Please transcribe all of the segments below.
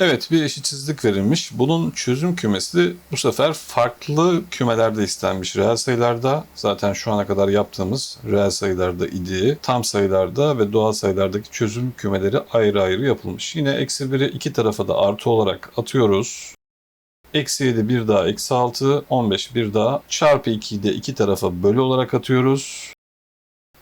Evet bir eşitsizlik verilmiş. Bunun çözüm kümesi bu sefer farklı kümelerde istenmiş. Reel sayılarda zaten şu ana kadar yaptığımız reel sayılarda idi. Tam sayılarda ve doğal sayılardaki çözüm kümeleri ayrı ayrı yapılmış. Yine eksi 1'i iki tarafa da artı olarak atıyoruz. Eksi 7 bir daha eksi 6, 15 bir daha çarpı 2'yi de iki tarafa bölü olarak atıyoruz.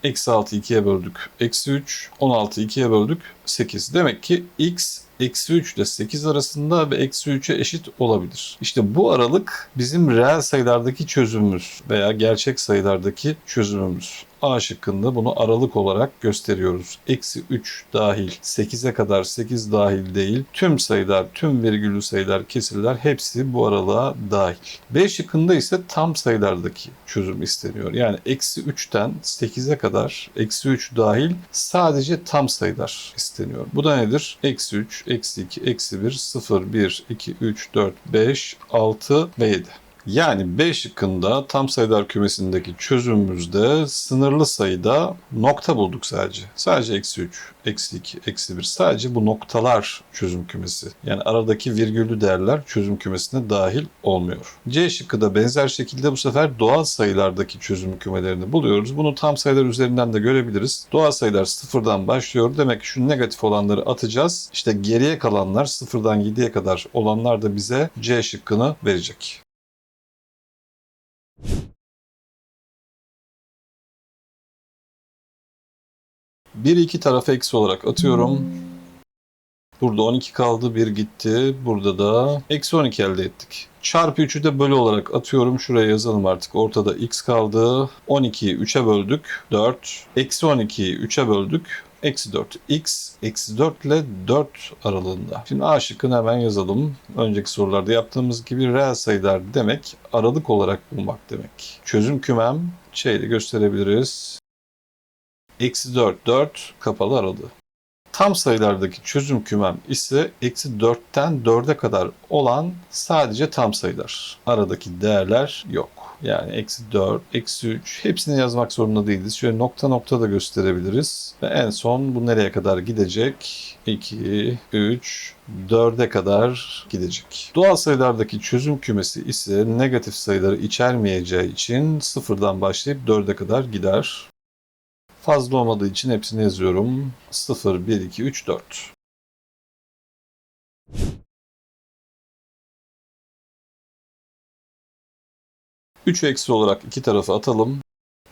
Eksi 6 2'ye böldük. Eksi 3. 16 2'ye böldük. 8. Demek ki x eksi 3 ile 8 arasında ve eksi 3'e eşit olabilir. İşte bu aralık bizim reel sayılardaki çözümümüz veya gerçek sayılardaki çözümümüz. A şıkkında bunu aralık olarak gösteriyoruz. Eksi 3 dahil 8'e kadar 8 dahil değil. Tüm sayılar, tüm virgüllü sayılar, kesirler hepsi bu aralığa dahil. B şıkkında ise tam sayılardaki çözüm isteniyor. Yani eksi 3'ten 8'e kadar eksi 3 dahil sadece tam sayılar isteniyor. Bu da nedir? Eksi 3, eksi 2, eksi 1, 0, 1, 2, 3, 4, 5, 6 ve 7. Yani B şıkkında tam sayılar kümesindeki çözümümüzde sınırlı sayıda nokta bulduk sadece. Sadece eksi 3, eksi 2, eksi 1. Sadece bu noktalar çözüm kümesi. Yani aradaki virgüllü değerler çözüm kümesine dahil olmuyor. C şıkkı da benzer şekilde bu sefer doğal sayılardaki çözüm kümelerini buluyoruz. Bunu tam sayılar üzerinden de görebiliriz. Doğal sayılar sıfırdan başlıyor. Demek ki şu negatif olanları atacağız. İşte geriye kalanlar sıfırdan 7'ye kadar olanlar da bize C şıkkını verecek. Bir iki tarafa eksi olarak atıyorum. Burada 12 kaldı, 1 gitti. Burada da eksi 12 elde ettik. Çarpı 3'ü de bölü olarak atıyorum. Şuraya yazalım artık. Ortada x kaldı. 12'yi 3'e böldük. 4. Eksi 12'yi 3'e böldük. Eksi 4. x eksi 4 ile 4 aralığında. Şimdi A şıkkını hemen yazalım. Önceki sorularda yaptığımız gibi reel sayılar demek aralık olarak bulmak demek. Çözüm kümem şeyle gösterebiliriz. Eksi 4, 4 kapalı aralığı. Tam sayılardaki çözüm kümem ise eksi 4'ten 4'e kadar olan sadece tam sayılar. Aradaki değerler yok. Yani eksi 4, eksi 3 hepsini yazmak zorunda değiliz. Şöyle nokta nokta da gösterebiliriz. Ve en son bu nereye kadar gidecek? 2, 3, 4'e kadar gidecek. Doğal sayılardaki çözüm kümesi ise negatif sayıları içermeyeceği için sıfırdan başlayıp 4'e kadar gider. Fazla olmadığı için hepsini yazıyorum. 0, 1, 2, 3, 4. Üç eksi olarak iki tarafa atalım.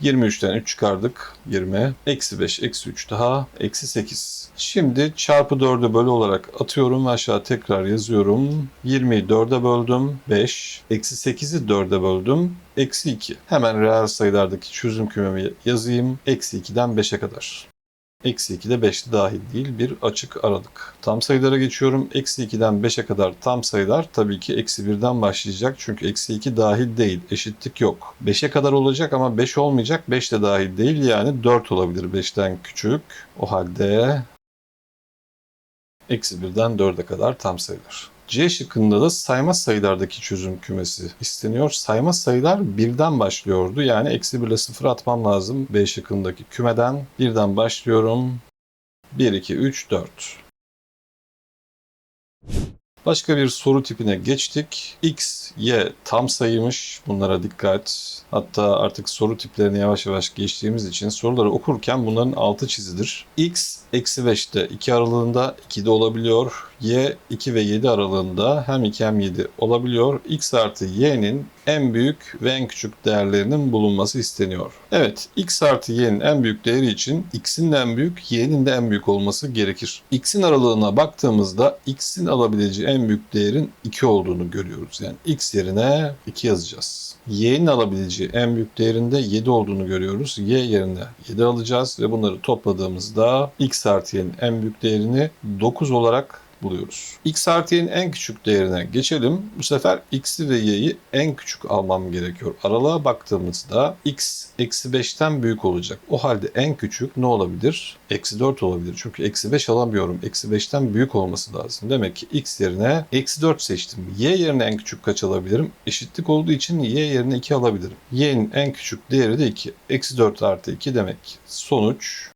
23'ten 3 çıkardık. 20. Eksi 5, eksi 3 daha. Eksi 8. Şimdi çarpı 4'ü bölü olarak atıyorum ve aşağı tekrar yazıyorum. 20'yi 4'e böldüm. 5. Eksi 8'i 4'e böldüm. Eksi 2. Hemen reel sayılardaki çözüm kümemi yazayım. Eksi 2'den 5'e kadar. Eksi 2 de 5'li dahil değil bir açık aralık. Tam sayılara geçiyorum. Eksi 2'den 5'e kadar tam sayılar tabii ki eksi 1'den başlayacak. Çünkü eksi 2 dahil değil. Eşitlik yok. 5'e kadar olacak ama 5 olmayacak. 5 de dahil değil yani 4 olabilir 5'ten küçük. O halde eksi 1'den 4'e kadar tam sayılar. C şıkkında da sayma sayılardaki çözüm kümesi isteniyor. Sayma sayılar birden başlıyordu. Yani eksi 1 ile 0 atmam lazım. B şıkkındaki kümeden birden başlıyorum. 1, 2, 3, 4. Başka bir soru tipine geçtik. X, Y tam sayıymış. Bunlara dikkat. Hatta artık soru tiplerini yavaş yavaş geçtiğimiz için soruları okurken bunların altı çizilir. X, eksi 5'te 2 aralığında 2 de olabiliyor. Y 2 ve 7 aralığında hem 2 hem 7 olabiliyor. X artı Y'nin en büyük ve en küçük değerlerinin bulunması isteniyor. Evet, X artı Y'nin en büyük değeri için X'in de en büyük, Y'nin de en büyük olması gerekir. X'in aralığına baktığımızda X'in alabileceği en büyük değerin 2 olduğunu görüyoruz. Yani X yerine 2 yazacağız. Y'nin alabileceği en büyük değerinde 7 olduğunu görüyoruz. Y yerine 7 alacağız ve bunları topladığımızda X artı Y'nin en büyük değerini 9 olarak buluyoruz. X artı y'nin en küçük değerine geçelim. Bu sefer x'i ve y'yi en küçük almam gerekiyor. Aralığa baktığımızda x eksi 5'ten büyük olacak. O halde en küçük ne olabilir? Eksi 4 olabilir. Çünkü eksi 5 alamıyorum. Eksi 5'ten büyük olması lazım. Demek ki x yerine eksi 4 seçtim. Y yerine en küçük kaç alabilirim? Eşitlik olduğu için y yerine 2 alabilirim. Y'nin en küçük değeri de 2. Eksi 4 artı 2 demek. Sonuç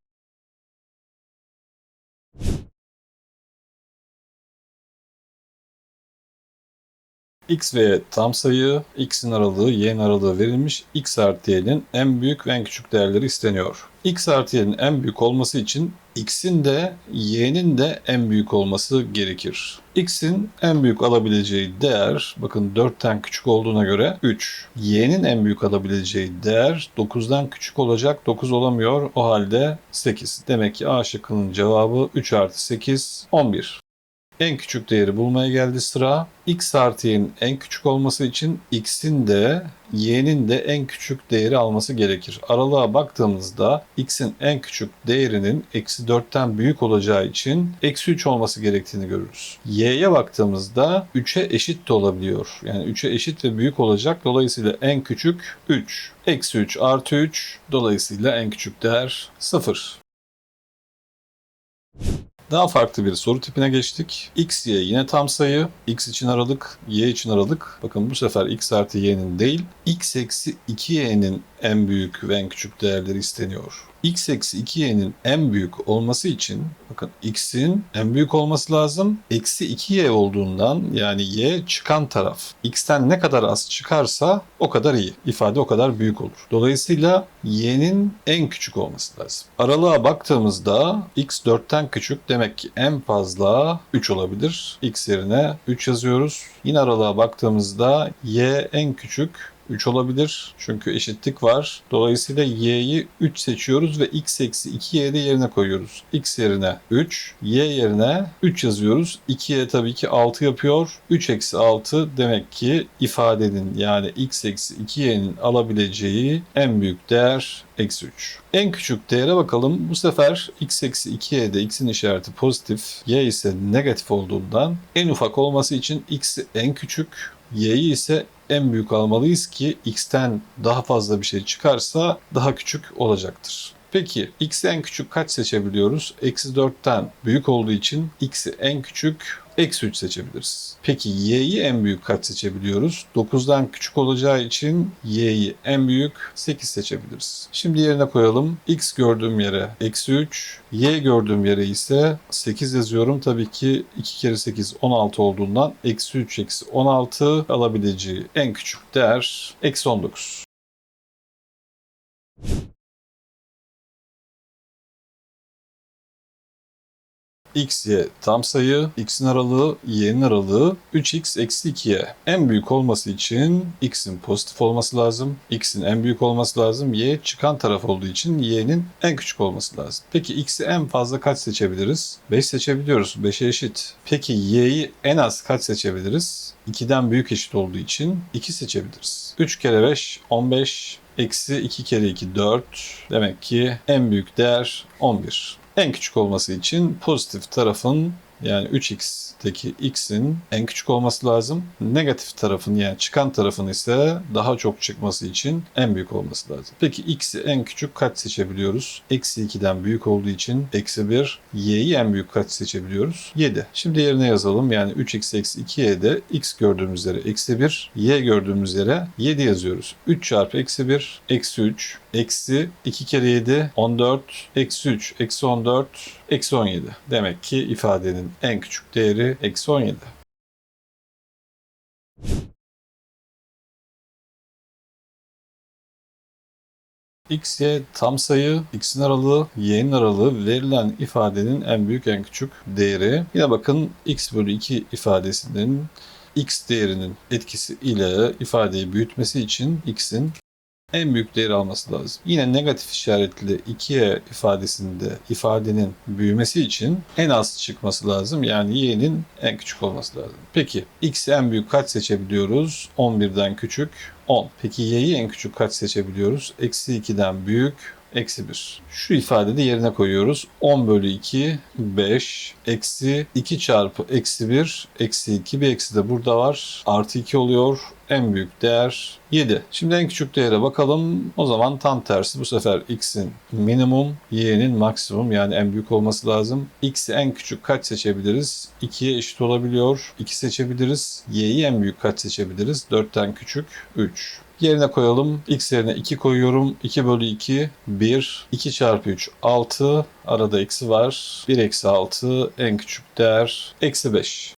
x ve tam sayı, x'in aralığı, y'nin aralığı verilmiş. x artı y'nin en büyük ve en küçük değerleri isteniyor. x artı y'nin en büyük olması için x'in de y'nin de en büyük olması gerekir. x'in en büyük alabileceği değer bakın 4'ten küçük olduğuna göre 3. y'nin en büyük alabileceği değer 9'dan küçük olacak. 9 olamıyor. O halde 8. Demek ki A şıkkının cevabı 3 artı 8 11. En küçük değeri bulmaya geldi sıra. x artı y'nin en küçük olması için x'in de y'nin de en küçük değeri alması gerekir. Aralığa baktığımızda x'in en küçük değerinin eksi 4'ten büyük olacağı için eksi 3 olması gerektiğini görürüz. y'ye baktığımızda 3'e eşit de olabiliyor. Yani 3'e eşit ve büyük olacak. Dolayısıyla en küçük 3. Eksi 3 artı 3. Dolayısıyla en küçük değer 0. Daha farklı bir soru tipine geçtik. X, Y yine tam sayı. X için aralık, Y için aralık. Bakın bu sefer X artı Y'nin değil, X eksi 2Y'nin en büyük ve en küçük değerleri isteniyor. X eksi 2Y'nin en büyük olması için bakın X'in en büyük olması lazım. Eksi 2Y olduğundan yani Y çıkan taraf. X'ten ne kadar az çıkarsa o kadar iyi. İfade o kadar büyük olur. Dolayısıyla Y'nin en küçük olması lazım. Aralığa baktığımızda X 4'ten küçük demek ki en fazla 3 olabilir. X yerine 3 yazıyoruz. Yine aralığa baktığımızda Y en küçük 3 olabilir. Çünkü eşitlik var. Dolayısıyla y'yi 3 seçiyoruz ve x eksi 2y'yi de yerine koyuyoruz. x yerine 3, y yerine 3 yazıyoruz. 2y tabii ki 6 yapıyor. 3 eksi 6 demek ki ifadenin yani x eksi 2y'nin alabileceği en büyük değer eksi 3. En küçük değere bakalım. Bu sefer x eksi 2y'de x'in işareti pozitif, y ise negatif olduğundan en ufak olması için x'i en küçük, y'yi ise en büyük almalıyız ki x'ten daha fazla bir şey çıkarsa daha küçük olacaktır. Peki x'i en küçük kaç seçebiliyoruz? Eksi 4'ten büyük olduğu için x'i en küçük eksi 3 seçebiliriz. Peki y'yi en büyük kaç seçebiliyoruz? 9'dan küçük olacağı için y'yi en büyük 8 seçebiliriz. Şimdi yerine koyalım. x gördüğüm yere eksi 3, y gördüğüm yere ise 8 yazıyorum. Tabii ki 2 kere 8 16 olduğundan eksi 3 eksi 16 alabileceği en küçük değer eksi 19. x, y tam sayı, x'in aralığı, y'nin aralığı 3x eksi 2y. En büyük olması için x'in pozitif olması lazım, x'in en büyük olması lazım, y çıkan taraf olduğu için y'nin en küçük olması lazım. Peki x'i en fazla kaç seçebiliriz? 5 seçebiliyoruz, 5'e eşit. Peki y'yi en az kaç seçebiliriz? 2'den büyük eşit olduğu için 2 seçebiliriz. 3 kere 5, 15, eksi 2 kere 2, 4. Demek ki en büyük değer 11 en küçük olması için pozitif tarafın yani 3x'teki x'in en küçük olması lazım. Negatif tarafın yani çıkan tarafın ise daha çok çıkması için en büyük olması lazım. Peki x'i en küçük kaç seçebiliyoruz? Eksi 2'den büyük olduğu için eksi 1. y'yi en büyük kaç seçebiliyoruz? 7. Şimdi yerine yazalım. Yani 3x eksi 2y'de x gördüğümüz yere eksi 1, y gördüğümüz yere 7 yazıyoruz. 3 çarpı eksi 1, eksi 3, eksi 2 kere 7, 14, eksi 3, eksi 14, eksi 17. Demek ki ifadenin en küçük değeri eksi 17. x, y tam sayı, x'in aralığı, y'nin aralığı verilen ifadenin en büyük en küçük değeri. Yine bakın x bölü 2 ifadesinin x değerinin etkisi ile ifadeyi büyütmesi için x'in en büyük değeri alması lazım. Yine negatif işaretli 2'ye ifadesinde ifadenin büyümesi için en az çıkması lazım. Yani y'nin en küçük olması lazım. Peki x'i en büyük kaç seçebiliyoruz? 11'den küçük 10. Peki y'yi en küçük kaç seçebiliyoruz? Eksi 2'den büyük eksi 1. Şu ifadede yerine koyuyoruz. 10 bölü 2 5 eksi 2 çarpı eksi 1 eksi 2 bir eksi de burada var. Artı 2 oluyor. En büyük değer 7. Şimdi en küçük değere bakalım. O zaman tam tersi bu sefer x'in minimum, y'nin maksimum yani en büyük olması lazım. x'i en küçük kaç seçebiliriz? 2'ye eşit olabiliyor. 2 seçebiliriz. y'yi en büyük kaç seçebiliriz? 4'ten küçük 3. Yerine koyalım. X yerine 2 koyuyorum. 2 bölü 2 1. 2 çarpı 3 6. Arada eksi var. 1 eksi 6 en küçük değer eksi 5.